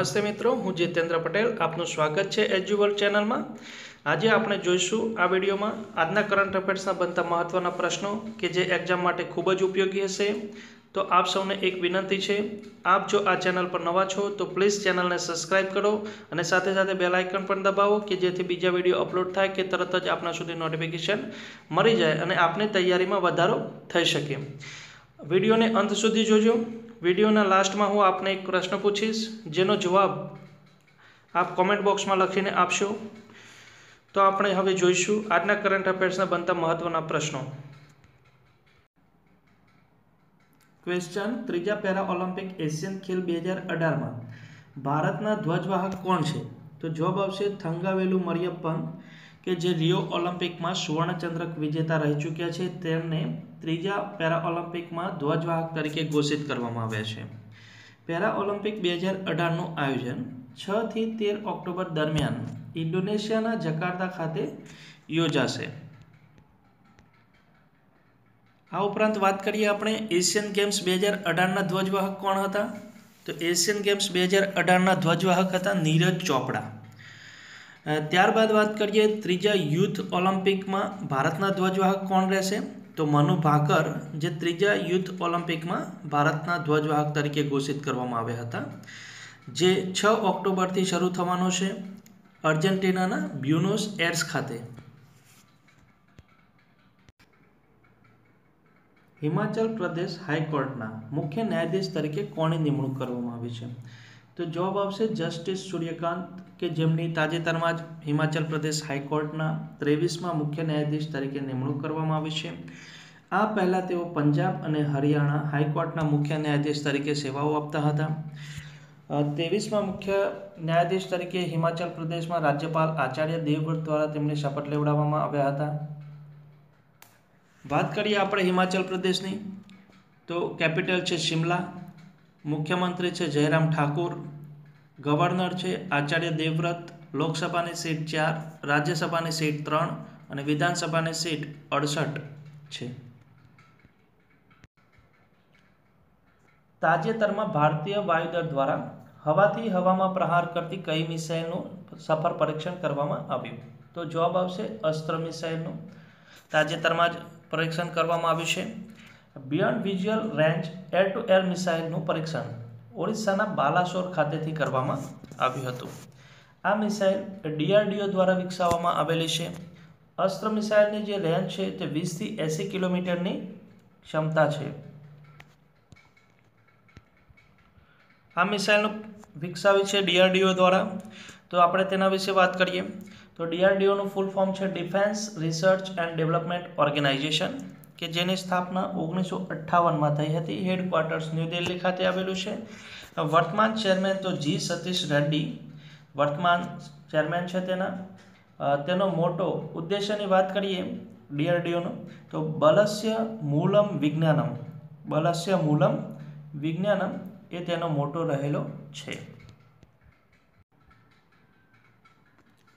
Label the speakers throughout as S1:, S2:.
S1: નમસ્તે મિત્રો, હું જીતેન્દ્ર પટેલ. આપનું સ્વાગત છે એજ્યુવલ ચેનલમાં. આજે આપણે જોઈશું આ વિડીયોમાં આજના કરંટ અફેર્સના બનતા મહત્ત્વના પ્રશ્નો કે જે એક્ઝામ માટે ખૂબ જ ઉપયોગી હશે. તો આપ સૌને એક વિનંતી છે, આપ જો આ ચેનલ પર નવા છો, તો પ્લીઝ ચેનલને સબસ્ક્રાઇબ કરો અને સાથે સાથે બેલ આઇકન પણ દબાવો કે જેથી બીજા વીડિયો અપલોડ થાય કે તરત જ આપના સુધી નોટિફિકેશન મળી જાય અને આપની તૈયારીમાં વધારો થઈ શકે. વિડીયોને અંત સુધી જોજો. વિડીયોના લાસ્ટમાં હું આપને એક પ્રશ્ન પૂછીશ, જેનો જવાબ આપ કોમેન્ટ બોક્સમાં લખીને આપશો. તો આપણે હવે જોઈશું આજના કરંટ અફેર્સના બનતા મહત્વના પ્રશ્નો. ક્વેશ્ચન ત્રીજા પેરા ઓલિમ્પિક એશિયન ખેલ બે હજાર અઢારમાં. ભારતના ધ્વજવાહક કોણ છે? તો જવાબ આવશે થંગાવેલું મરિયપ્પન કે જે રિયો ઓલિમ્પિકમાં સુવર્ણચંદ્રક વિજેતા રહી ચૂક્યા છે, તેમને ત્રીજા પેરા ઓલિમ્પિકમાં ધ્વજવાહક તરીકે ઘોષિત કરવામાં આવ્યા છે. પેરા ઓલિમ્પિક બે હજાર અઢારનું આયોજન છથી તેર ઓક્ટોબર દરમિયાન ઇન્ડોનેશિયાના જકાર્તા ખાતે યોજાશે. આ ઉપરાંત વાત કરીએ આપણે એશિયન ગેમ્સ બે હજાર અઢારના ધ્વજવાહક કોણ હતા? તો એશિયન ગેમ્સ બે હજાર અઢારના ધ્વજવાહક હતા નીરજ ચોપડા. ત્યારબાદ વાત કરીએ ત્રીજા યુથ ઓલિમ્પિકમાં ભારતના ધ્વજવાહક કોણ રહેશે? તો મનુ ભાકર, જે ત્રીજા યુથ ઓલિમ્પિકમાં ભારતના ધ્વજવાહક તરીકે ઘોષિત કરવામાં આવ્યા હતા, જે છ ઓક્ટોબરથી શરૂ થવાનો છે અર્જેન્ટિનાના બ્યુનોસ એર્સ ખાતે. હિમાચલ પ્રદેશ હાઈકોર્ટના મુખ્ય ન્યાયાધીશ તરીકે કોની નિમણૂક કરવામાં આવી છે? તો જવાબ આવશે જસ્ટિસ સૂર્યકાંત કે જેમની તાજેતરમાં જ હિમાચલ પ્રદેશ હાઈકોર્ટના ત્રેવીસમાં મુખ્ય ન્યાયાધીશ તરીકે નિમણૂક કરવામાં આવી છે. આ પહેલાં તેઓ પંજાબ અને હરિયાણા હાઈકોર્ટના મુખ્ય ન્યાયાધીશ તરીકે સેવાઓ આપતા હતા. ત્રેવીસમાં મુખ્ય ન્યાયાધીશ તરીકે હિમાચલ પ્રદેશમાં રાજ્યપાલ આચાર્ય દેવવ્રત દ્વારા તેમને શપથ લેવડાવવામાં આવ્યા હતા. વાત કરીએ આપણે હિમાચલ પ્રદેશની. તો કેપિટલ છે શિમલા. મુખ્યમંત્રી છે જયરામ ઠાકુર, ગવર્નર છે આચાર્ય દેવવ્રત, લોકસભાની સીટ ચાર, રાજ્યસભાની સીટ ત્રણ અને વિધાનસભાની સીટ અડસઠ છે. તાજેતરમાં ભારતીય વાયુદળ દ્વારા હવાથી હવામાં પ્રહાર કરતી કઈ મિસાઇલનું સફળ પરીક્ષણ કરવામાં આવ્યું? તો જવાબ આવશે અસ્ત્ર મિસાઇલનું. તાજેતરમાં જ પરીક્ષણ કરવામાં આવ્યું છે. Beyond visual range air to air મિસાઇલનું પરીક્ષણ ઓડિશાના બાલાસોર ખાતેથી કરવામાં આવ્યું હતું. આ મિસાઇલ ડીઆરડીઓ દ્વારા વિકસાવવામાં આવેલી છે. અસ્ત્ર મિસાઇલની જે રેન્જ છે તે વીસથી એંસી કિલોમીટરની ક્ષમતા છે. આ મિસાઇલનું વિકસાવી છે ડીઆરડીઓ દ્વારા. તો આપણે તેના વિશે વાત કરીએ. તો ડીઆરડીઓનું ફૂલ ફોર્મ છે defence research and development organisation કે જેની સ્થાપના ઓગણીસો અઠ્ઠાવનમાં થઈ હતી. હેડક્વાર્ટર્સ ન્યૂ દિલ્હી ખાતે આવેલું છે. વર્તમાન ચેરમેન તો જી સતીશ રેડ્ડી. વર્તમાન ચેરમેન છે તેના. તેનો મોટો ઉદ્દેશ્યની વાત કરીએ ડીઆરડીઓનો તો બલસ્ય મૂલમ વિજ્ઞાનમ. બલસ્ય મૂલમ વિજ્ઞાનમ એ તેનો મોટો રહેલો છે.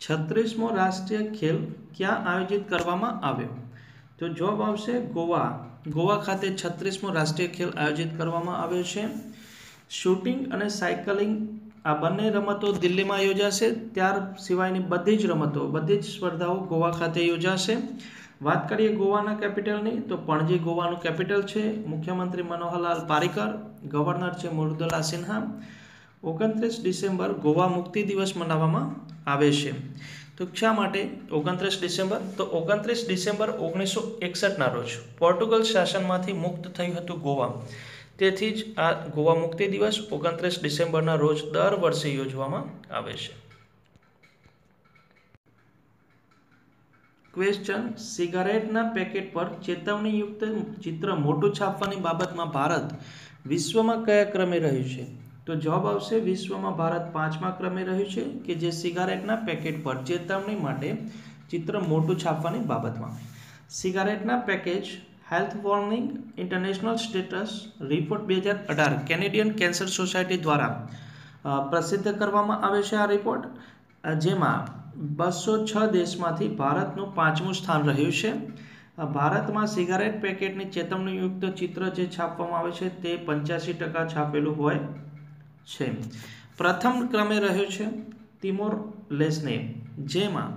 S1: છત્રીસમો રાષ્ટ્રીય ખેલ ક્યાં આયોજિત કરવામાં આવ્યો? તો જવાબ આવશે ગોવા. ગોવા ખાતે છત્રીસમો રાષ્ટ્રીય ખેલ આયોજિત કરવામાં આવ્યો છે. શૂટિંગ અને સાયકલિંગ આ બંને રમતો દિલ્હીમાં યોજાશે. ત્યાર સિવાયની બધી જ રમતો, બધી જ સ્પર્ધાઓ ગોવા ખાતે યોજાશે. વાત કરીએ ગોવાના કેપિટલની, તો પણજી ગોવાનું કેપિટલ છે. મુખ્યમંત્રી મનોહરલાલ પારિકર, ગવર્નર છે મૃદુલા સિન્હા. ઓગણત્રીસ ડિસેમ્બર ગોવા મુક્તિ દિવસ મનાવવામાં આવે છે. તો શા માટે ઓગણત્રીસ ડિસેમ્બર? તો ઓગણત્રીસ ડિસેમ્બર ઓગણીસો એકસઠના રોજ પોર્ટુગલ શાસનમાંથી મુક્ત થયું હતું ગોવા. તેથી જ આ ગોવા મુક્તિ દિવસ ઓગણત્રીસ ડિસેમ્બરના રોજ દર વર્ષે યોજવામાં આવે છે. ક્વેશ્ચન, સિગારેટના પેકેટ પર ચેતવણીયુક્ત ચિત્ર મોટું છાપવાની બાબતમાં ભારત વિશ્વમાં કયા ક્રમે રહ્યું છે? તો જવાબ આવશે વિશ્વમાં ભારત પાંચમા ક્રમે રહ્યું છે કે જે સિગારેટના પેકેટ પર ચેતવણી માટે ચિત્ર મોટું છાપવાની બાબતમાં. સિગારેટના package health warning international status report બે હજાર અઢાર કેનેડિયન કેન્સર સોસાયટી દ્વારા પ્રસિદ્ધ કરવામાં આવે છે આ રિપોર્ટ જેમાં બસો છ દેશમાંથી ભારતનું પાંચમું સ્થાન રહ્યું છે. ભારતમાં સિગારેટ પેકેટની ચેતવણીયુક્ત ચિત્ર જે છાપવામાં આવે છે તે પંચ્યાસી ટકા છાપેલું હોય. છે. પ્રથમ ક્રમે રહ્યો છે તિમોર લેસને, જેમાં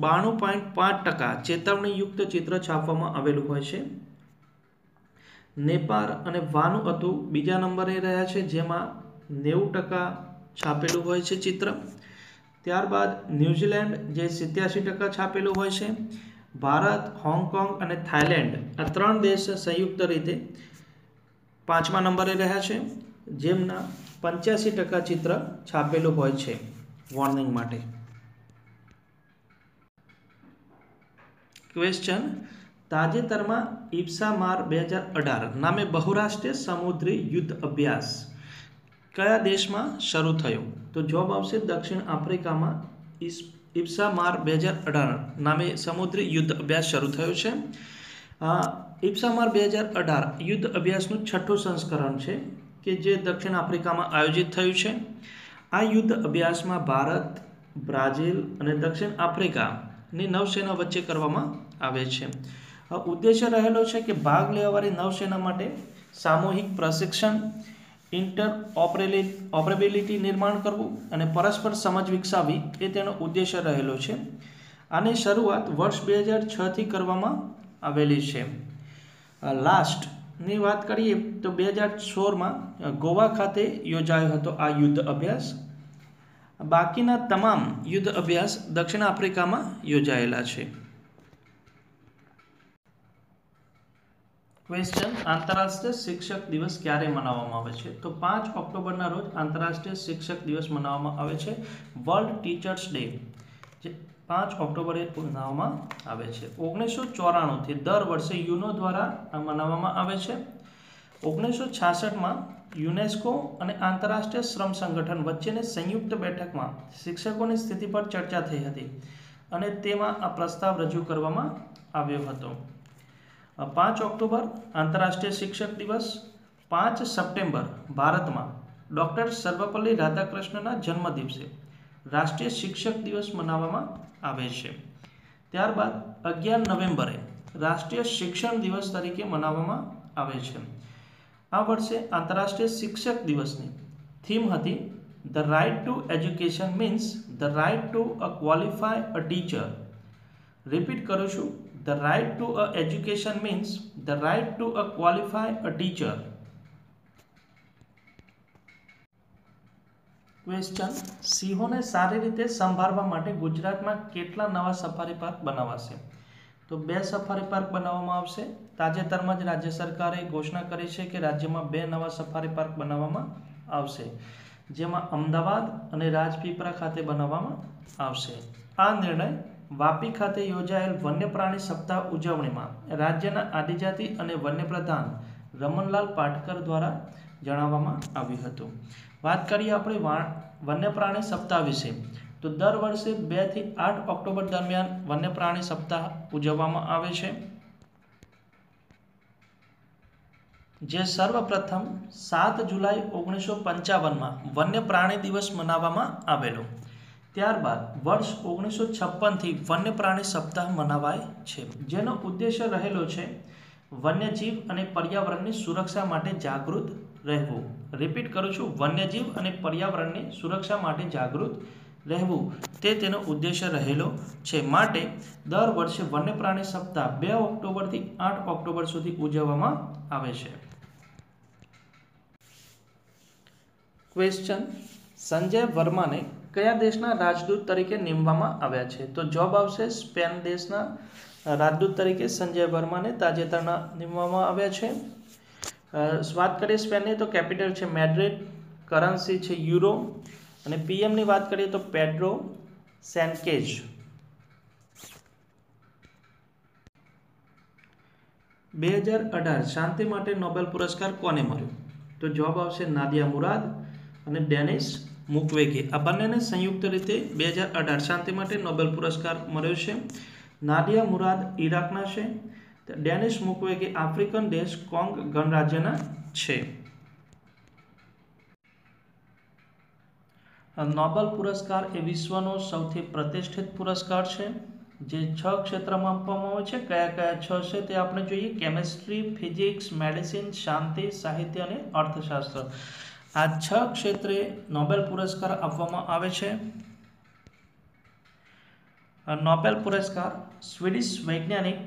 S1: બાણું પોઈન્ટ પાંચ ટકા ચેતવણીયુક્ત ચિત્ર છાપવામાં આવેલું હોય છે. નેપાળ અને વાનુઅતુ બીજા નંબરે રહ્યા છે, જેમાં નેવું ટકા છાપેલું હોય છે ચિત્ર. ત્યારબાદ ન્યૂઝીલેન્ડ જે સિત્યાસી ટકા છાપેલું હોય છે. ભારત, હોંગકોંગ અને થાઇલેન્ડ આ ત્રણ દેશ સંયુક્ત રીતે પાંચમા નંબરે રહ્યા છે. જેમના પંચ્યાસી ટકા ચિત્ર છાપેલું હોય છે વોર્નિંગ માટે. ક્વેશ્ચન તાજેતરમાં ઇપ્સા માર બે હજાર અઢાર નામે બહુરાષ્ટ્રીય સમુદ્રી યુદ્ધ અભ્યાસ કયા દેશમાં શરૂ થયો? તો જવાબ આવશે દક્ષિણ આફ્રિકામાં. ઇપ્સા માર બે હજાર અઢાર નામે સમુદ્રી યુદ્ધ અભ્યાસ શરૂ થયો છે. ઇપ્સા માર બે હજાર અઢાર યુદ્ધ અભ્યાસનું છઠ્ઠું સંસ્કરણ છે. કે જે દક્ષિણ આફ્રિકામાં આયોજિત થયું છે. આ યુદ્ધ અભ્યાસમાં ભારત, બ્રાઝિલ અને દક્ષિણ આફ્રિકાની નૌસેના વચ્ચે કરવામાં આવે છે. ઉદ્દેશ્ય રહેલો છે કે ભાગ લેવાવાળી નૌસેના માટે સામૂહિક પ્રશિક્ષણ ઇન્ટર ઓપરેબિલિટી નિર્માણ કરવું અને પરસ્પર સમજ વિકસાવવી એ તેનો ઉદ્દેશ્ય રહેલો છે. આની શરૂઆત વર્ષ બે હજાર છથી કરવામાં આવેલી છે. લાસ્ટની વાત કરીએ તો બે હજાર સોળમાં ગોવા ખાતે યોજાયો હતો આ યુદ્ધ અભ્યાસ. બાકીના તમામ યુદ્ધ અભ્યાસ દક્ષિણ આફ્રિકામાં યોજાયેલા છે. ક્વેશ્ચન આંતરરાષ્ટ્રીય શિક્ષક દિવસ ક્યારે મનાવવામાં આવે છે? તો પાંચ ઓક્ટોબરના રોજ આંતરરાષ્ટ્રીય શિક્ષક દિવસ મનાવવામાં આવે છે, વર્લ્ડ ટીચર્સ ડે, જે પાંચ ઓક્ટોબરે મનાવવામાં આવે છે. ઓગણીસો ચોરાણુંથી દર વર્ષે યુનો દ્વારા મનાવવામાં આવે છે. ઓગણીસો છાસઠમાં યુનેસ્કો અને આંતરરાષ્ટ્રીય શ્રમ સંગઠન વચ્ચેની સંયુક્ત બેઠકમાં શિક્ષકોની સ્થિતિ પર ચર્ચા થઈ હતી અને તેમાં આ પ્રસ્તાવ રજૂ કરવામાં આવ્યો હતો. પાંચ ઓક્ટોબર, આંતરરાષ્ટ્રીય શિક્ષક દિવસ. પાંચ સપ્ટેમ્બર, ભારતમાં ડૉક્ટર સર્વપલ્લી રાધાકૃષ્ણના જન્મ દિવસે રાષ્ટ્રીય શિક્ષક દિવસ મનાવવામાં આવે છે. ત્યારબાદ અગિયાર નવેમ્બરે રાષ્ટ્રીય શિક્ષણ દિવસ તરીકે મનાવવામાં આવે છે. આ વર્ષે આંતરરાષ્ટ્રીય શિક્ષક દિવસની થીમ હતી the right to education means the right to a qualify a teacher. Repeat કરું છું, the right to a education means the right to a qualify a teacher. Question સિંહોને સારી રીતે સંભાળવા માટે ગુજરાતમાં કેટલા નવા સફારી પાર્ક બનાવાશે? તો બે સફારી પાર્ક બનાવવામાં આવશે. તાજેતરમાં જ રાજ્ય સરકારે ઘોષણા કરી છે કે રાજ્યમાં બે નવા સફારી પાર્ક બનાવવામાં આવશે, જેમાં અમદાવાદ અને રાજપીપળા ખાતે બનાવવામાં આવશે. આ નિર્ણય વાપી ખાતે યોજાયેલ વન્ય પ્રાણી સપ્તાહ ઉજવણીમાં રાજ્યના આદિજાતિ અને વન્ય પ્રધાન રમણલાલ પાટકર દ્વારા જણાવવામાં આવ્યું હતું. વાત કરીએ આપણે વન્ય પ્રાણી સપ્તાહ વિશે. તો દર વર્ષે બેથી આઠ ઓક્ટોબર દરમિયાન વન્ય પ્રાણી સપ્તાહ ઉજવવામાં આવે છે. જે સર્વપ્રથમ સાત જુલાઈ ઓગણીસો પંચાવનમાં વન્ય પ્રાણી દિવસ મનાવવામાં આવેલો. ત્યારબાદ વર્ષ ઓગણીસો છપ્પનથી વન્ય પ્રાણી સપ્તાહ મનાવાય છે. જેનો ઉદ્દેશ્ય રહેલો છે વન્યજીવ અને પર્યાવરણની સુરક્ષા માટે જાગૃત રહેવું. રિપીટ કરું છું. વન્યજીવ અને પર્યાવરણની સુરક્ષા માટે જાગૃત રહેવું તે તેનો ઉદ્દેશ્ય રહેલો છે. માટે દર વર્ષે વન્યપ્રાણી સપ્તાહ બે ઓક્ટોબરથી આઠ ઓક્ટોબર સુધી ઉજવવામાં આવે છે. ક્વેશ્ચન સંજય વર્માને કયા દેશના રાજદૂત તરીકે નિમવામાં આવ્યા છે? તો જવાબ આવશે સ્પેન દેશના રાજદૂત તરીકે સંજય વર્માને તાજેતરના નિમવામાં આવ્યા છે. વાત કરીએ સ્પેનની તો કેપિટલ છે મેડ્રિડ, કરન્સી છે યુરો અને પીએમની વાત કરીએ તો પેડ્રો સેન્કેજ બે હજાર અઢાર, શાંતિ માટે નોબેલ પુરસ્કાર કોને મળ્યો? તો જવાબ આવશે નાદિયા મુરાદ અને ડેનિસ મુકવેગે. આ બંનેને સંયુક્ત રીતે બે હજાર અઢાર, શાંતિ માટે નોબેલ પુરસ્કાર મળ્યો છે. નાદિયા મુરાદ ઈરાકના છે. ડેનિસ મુકવેગે આફ્રિકન દેશ કોંગ ગણરાજ્યના છે. નોબેલ પુરસ્કાર એ વિશ્વનો સૌથી પ્રતિષ્ઠિત પુરસ્કાર છે. જે છ ક્ષેત્રમાં આપવામાં આવે છે. કયા કયા છ છે તે આપણે જોઈએ. કેમેસ્ટ્રી, ફિઝિક્સ, મેડિસિન, શાંતિ, સાહિત્ય અને અર્થશાસ્ત્ર. આ છ ક્ષેત્રે નોબેલ પુરસ્કાર આપવામાં આવે છે. નોબેલ પુરસ્કાર સ્વીડિશ વૈજ્ઞાનિક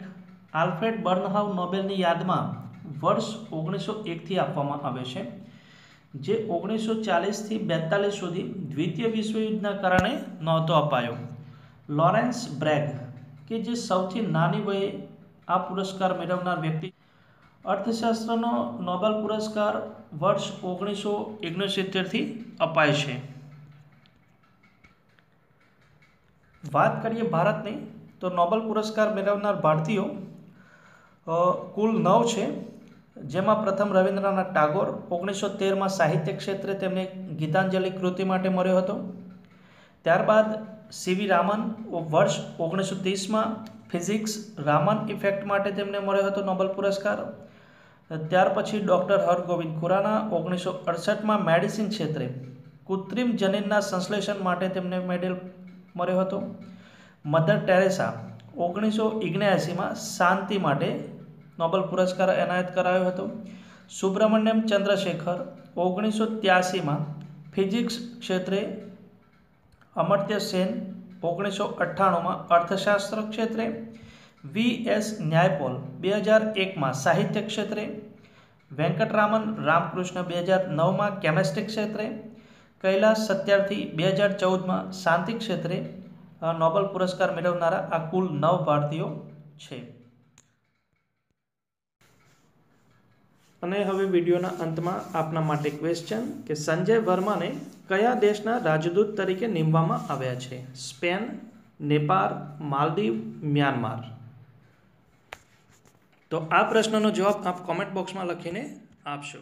S1: આલ્ફ્રેડ બર્નહાઉ નોબેલની યાદમાં વર્ષ ઓગણીસો એકથી આપવામાં આવે છે. જે ઓગણીસો ચાલીસથી બેતાલીસ સુધી દ્વિતીય વિશ્વયુદ્ધના કારણે નહોતો અપાયો. લોરેન્સ બ્રેગ, કે જે સૌથી નાની વયે આ પુરસ્કાર મેળવનાર વ્યક્તિ, અર્થશાસ્ત્રનો નોબેલ પુરસ્કાર વર્ષ ઓગણીસો ઓગણસિત્તેરથી અપાય છે. વાત કરીએ ભારતની, તો નોબેલ પુરસ્કાર મેળવનાર ભારતીયો કુલ નવ છે. જેમાં પ્રથમ રવિન્દ્રનાથ ટાગોર ઓગણીસો તેરમાં સાહિત્ય ક્ષેત્રે તેમને ગીતાંજલિ કૃતિ માટે મળ્યો હતો. ત્યારબાદ સીવી રામન વર્ષ ઓગણીસો ત્રીસમાં ફિઝિક્સ રામન ઇફેક્ટ માટે તેમને મળ્યો હતો નોબેલ પુરસ્કાર. ત્યાર પછી ડૉક્ટર હરગોવિંદ ખુરાના ઓગણીસો અડસઠમાં મેડિસિન ક્ષેત્રે કૃત્રિમ જનીનના સંશ્લેષણ માટે તેમને મેડલ મળ્યો હતો. મધર ટેરેસા ઓગણીસો ઓગણ્યાસીમાં શાંતિ માટે નોબેલ પુરસ્કાર એનાયત કરાયો હતો. સુબ્રમણ્યમ ચંદ્રશેખર ઓગણીસો ત્યાસીમાં ફિઝિક્સ ક્ષેત્રે અમર્ત્ય સેન ઓગણીસો અઠ્ઠાણુંમાં અર્થશાસ્ત્ર ક્ષેત્રે, વી એસ ન્યાયપોલ બે હજાર એકમાં સાહિત્ય ક્ષેત્રે, વેંકટરામન રામકૃષ્ણ બે હજાર નવમાં કેમેસ્ટ્રી ક્ષેત્રે, કૈલાસ સત્યાર્થી બે હજાર ચૌદમાં શાંતિ ક્ષેત્રે નોબેલ પુરસ્કાર મેળવનારા આ કુલ નવ ભારતીયો છે. અને હવે વિડીયોના અંતમાં આપના માટે ક્વેશ્ચન કે સંજય વર્માને કયા દેશના રાજદૂત તરીકે નીમવામાં આવ્યા છે? Spain, Nepal, Maldives, Myanmar? તો આ પ્રશ્નનો જવાબ આપ કોમેન્ટ બોક્સમાં લખીને આપશો.